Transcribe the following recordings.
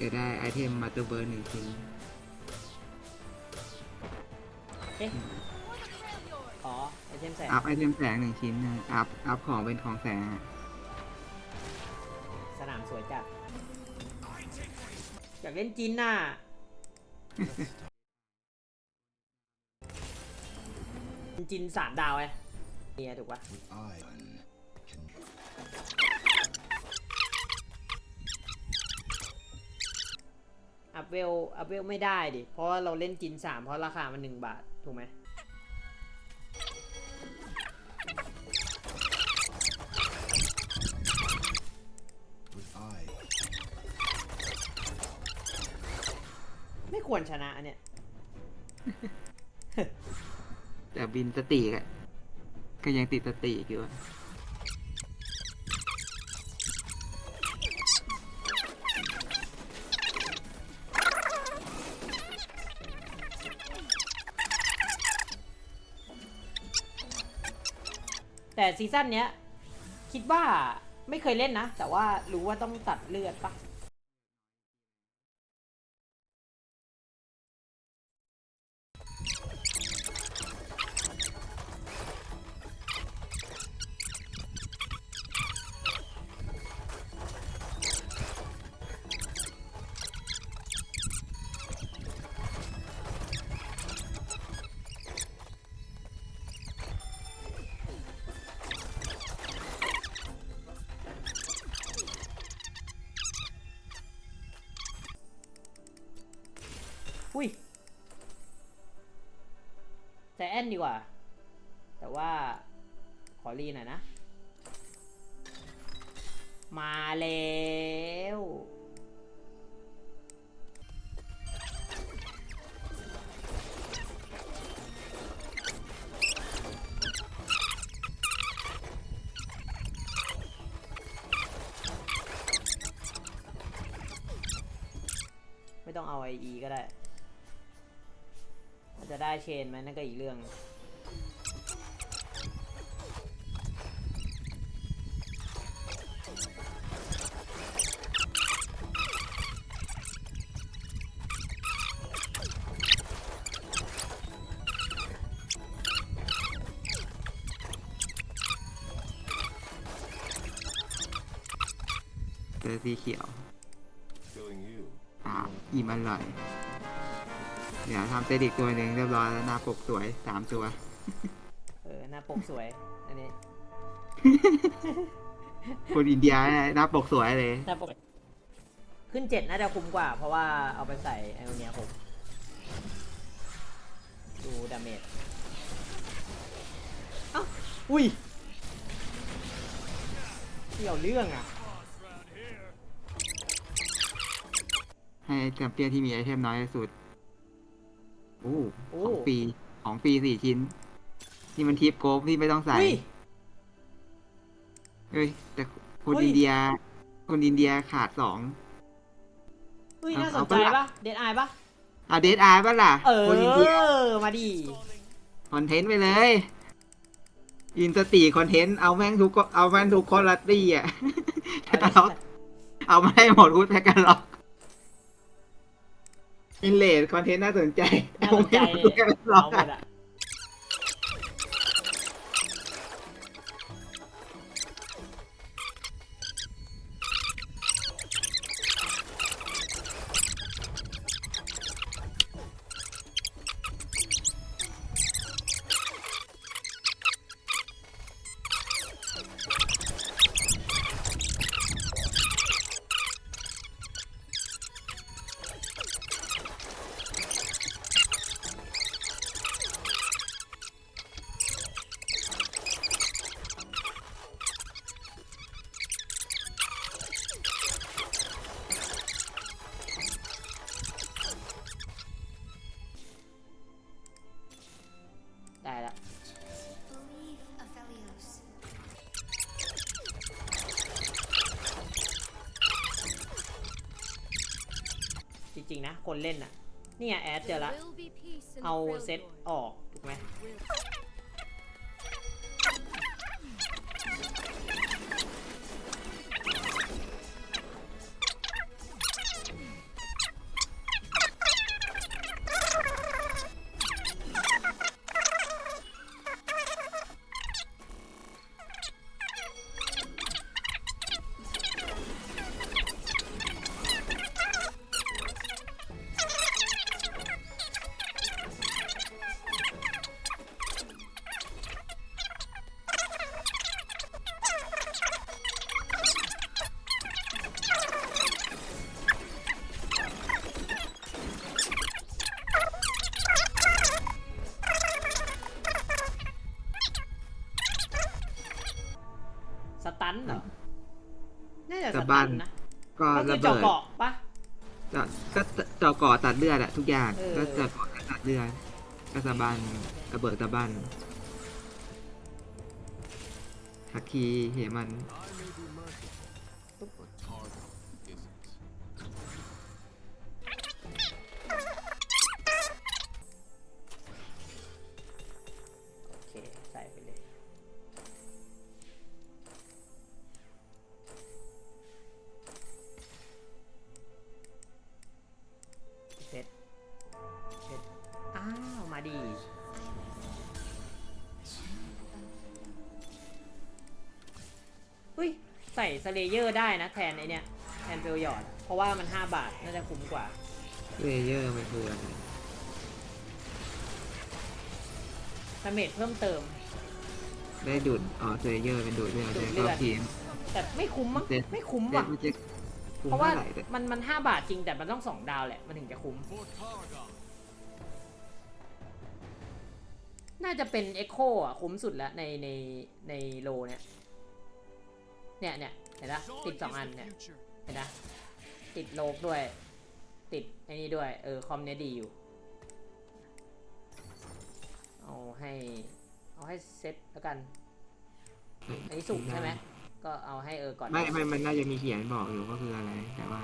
จะได้ไอเทมมาตัวเบอร์หนึ่งชิ้นเอ๊ะอ๋อไอเทมแสงอัพไอเทมแสงหนึ่งชิ้นนะอัพอัพของเป็นของแสงอะสนามสวยจัดอยากเล่นจินน่ะ จินสามดาวไอ้เนี่ยถูกปะ I อัพเวลอัพเวลไม่ได้ดิ เพราะว่าเราเล่นจินสามเพราะราคามันหนึ่งบาท ถูกไหมไม่ควรชนะเนี่ย แต่บินสติกะก็ยังติดสติกอยู่ แต่ซีซั่นเนี้ยคิดว่าไม่เคยเล่นนะ แต่ว่ารู้ว่าต้องตัดเลือดปะ อนดีกว่า แต่ว่าขอรีหน่อยนะ มาแล้วไม่ต้องเอาไออีก็ได้ จะได้เชนไหมนั่นก็อีกเรื่อง เจอสีเขียว killing you. อ่าอิ่มอร่อย เดี๋ยวทำเซดิกตัวหนึ่งเรียบร้อยแล้วหน้าปกสวยสามตัว เออหน้าปกสวย อันนี้ คนอินเดียเนี่ยหน้าปกสวยเลย หน้าปก ขึ้นเจ็ดน่าจะคุ้มกว่า เพราะว่าเอาไปใส่ไอโอเนียผมดูดาเมจเอ้าอุ้ยเกี่ยวเรื่องอะ ให้แชมเปี้ยนที่มีไอเทมน้อยที่สุดโอ้โอ้ของฟรีของฟรีสี่ชิ้น ที่มันทิปโกฟที่ไม่ต้องใส่อุ้ยเฮ้ย แต่คนเฮ้ย อินเดีย คนอินเดียขาดสองอุ้ย เอาน่าสนเอาใจปะล่ะปะเดดไอปะเอาเดทอาร์ป่ะล่ะเอคนอินเดียอ มาดิ คอนเทนต์ไปเลย อินสตีคอนเทนต์เอาแม่งทุกคนเอาแม่งทุกคนลัตตี้อะแท็กล็อกเอามาให้หมดกูแท็กล็อก อินเลดคอนเทนต์น่าสนใจน่าเอาสนใจแม่งทุกแท็กล็อเอากหมอะดอะ คนเล่นอะนี่ไงแอดเจอละ Will be peace in เอา Freljord. เซตออก ถูกไหม Will. สะบั้นนะก็ก็คือระเจาะเบิดเกาะปะเจาะก็เจาะก่อตัดเลือดอะทุกอย่างเออ ก็เจาะก่อตัดเลือดก็สะบันระเบิดสะบันฮักคีเหมัน ใส่สเลเยอร์ได้นะแทนไอเนี้ยแทนเฟลยอร์ดเพราะว่ามัน 5 บาท น่าจะคุ้มกว่า เลเยอร์มันคืออะไรดาเมจเพิ่มเติม ได้ดูดอ๋อเลเยอร์เป็นดูดเลือดดูได้ดเลืก็อด ทีม แต่ไม่คุ้มมั้งเจ็ด ไม่คุ้มเจ็ดว่ะ มันจะคุ้มเพราะว่าเท่าไหร่แต่มันมันห้าบาทจริงแต่มันต้องสองดาวแหละ มันถึงจะคุ้ม For Targon. น่าจะเป็นเอ็กโคอะ คุ้มสุดแล้วในในในโลเนี่ย เนี่ยเนี่ยเห็นปะติดสองอันเนี่ยเห็นปะติดโลกด้วย ติดไอ้นี่ด้วย เออคอมเนี้ยดีอยู่ เอาให้เอาให้เซ็ตแล้วกันอันนี้สุกใช่ไหมก็เอาให้เออก่อนไม่ไม่มันน่าจะมีเขียนบอกอยู่ก็คืออะไร แต่ว่า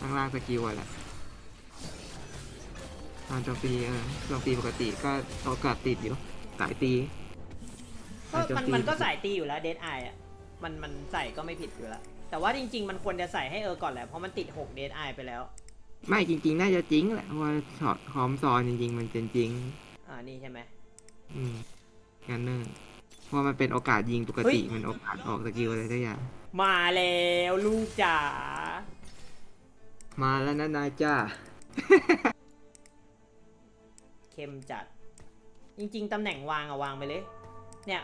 ข้างล่างสกิลอะแหละตอนโจมตีเออโจมตีปกติก็โอกาสติดอยู่สายตี ก็มันมันก็ใส่ตีอยู่แล้วเดดไออะมันมันใส่ก็ไม่ผิดอยู่แล้ว แต่ว่าจริง ๆ มันควรจะใส่ให้เออก่อนแหละเพราะมันติด6เดดไอไปแล้ว ไม่จริง ๆ น่าจะจริงแหละเพราะว่าช็อตคอมซอนจริง ๆ มันเป็นจริง อ่านี่ใช่ไหม อืมกันเนอร์เพราะมันเป็นโอกาสยิงปกติ เฮ้ย มันโอกาสออกสกิลอะไรทุกอย่างมาแล้วลูกจ๋ามาแล้วนะนายจ้า เข้มจัด จริง ๆตำแหน่งวางอะวางไปเลย เนี่ย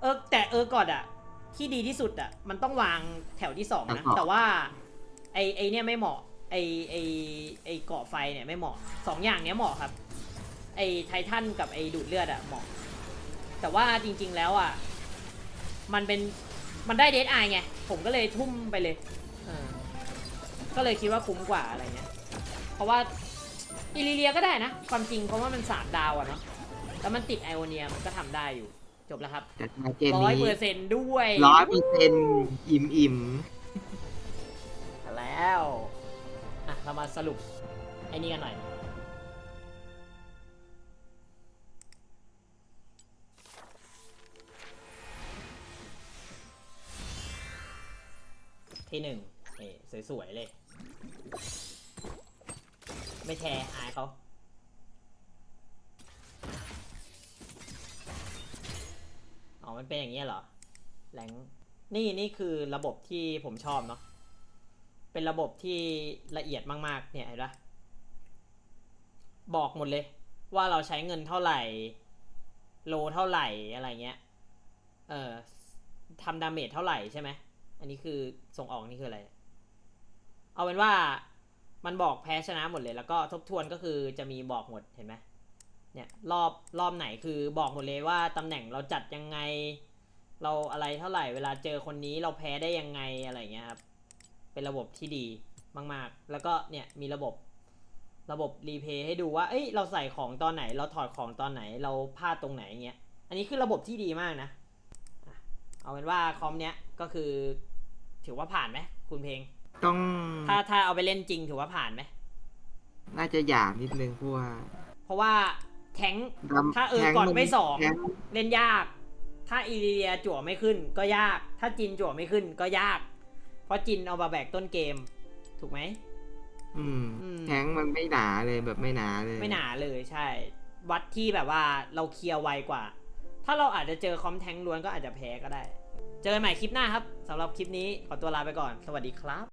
เออแต่เออก่อนอะที่ดีที่สุดอะมันต้องวางแถวที่สองนะครับแต่ว่า ไอไอเนี่ยไม่เหมาะ ไอไอไอเกาะไฟเนี่ยไม่เหมาะสองอย่างเนี้ยเหมาะครับ ไอไททันกับไอดูดเลือดอะเหมาะ แต่ว่าจริง ๆแล้วอะมันเป็นมันได้เดทไอไง ผมก็เลยทุ่มไปเลยเออก็เลยคิดว่าคุ้มกว่าอะไรเงี้ย เพราะว่าอิลิเลียก็ได้นะ ความจริงเพราะว่ามันสามดาวอะเนาะแล้วมันติดไอโอเนียมันก็ทำได้อยู่ จบแล้วครับแต่ในเกมร้อยนี้เปอร์เซนต์ด้วยร้อยเปอร์เซ็นต์อิ่มอิ่มแล้วอะเรามาสรุปไอ้นี่กันหน่อย ที่หนึ่งเอ๋สวยๆเลย ไม่แชร์อายเขา มันเป็นอย่างนี้ยเหรอแหลงนี่นี่คือระบบที่ผมชอบเนาะเป็นระบบที่ละเอียดมากๆ เนี่ยเห็นปะบอกหมดเลย ว่าเราใช้เงินเท่าไหร่ โลเท่าไหร่อะไรเงี้ย เออทำดาเมจเท่าไหร่ใช่ไหม อันนี้คือส่งออกนี่คืออะไร เอาเป็นว่ามันบอกแพ้ชนะหมดเลย แล้วก็ทบทวนก็คือจะมีบอกหมดเห็นไหม เนี่ยรอบรอบไหนคือบอกหมดเลยว่าตำแหน่งเราจัดยังไง เราอะไรเท่าไหร่เวลาเจอคนนี้เราแพ้ได้ยังไงอะไรเงี้ยครับเป็นระบบที่ดีมาก ๆ แล้วก็เนี่ยมีระบบระบบรีเพย์ให้ดูว่า เอ้ย เราใส่ของตอนไหน เราถอดของตอนไหน เราพลาดตรงไหนเงี้ย อันนี้คือระบบที่ดีมากนะอะเอาเป็นว่าคอมเนี้ยก็คือ ถือว่าผ่านไหมคุณเพลงๆต้อง ถ้าถ้าเอาไปเล่นจริงถือว่าผ่านไหม น่าจะหยาบนิดนึงเพราะว่า เพราะว่า แทงค์ดำถ้าเออแทงก่อนมัไม่สองแทงเล่นยาก ถ้าอีเลียจั่วไม่ขึ้นก็ยาก ถ้าจินจั่วไม่ขึ้นก็ยาก เพราะจินเอามาแบกต้นเกม ถูกไหมอืมอืมแทงมันไม่หนาเลยแบบไม่หนาเลย ไม่หนาเลยใช่ วัดที่แบบว่าเราเคลียร์ไวกว่า ถ้าเราอาจจะเจอคอมแทงล้วนก็อาจจะแพ้ก็ได้ เจอกันใหม่คลิปหน้าครับสำหรับคลิปนี้ขอตัวลาไปก่อน สวัสดีครับ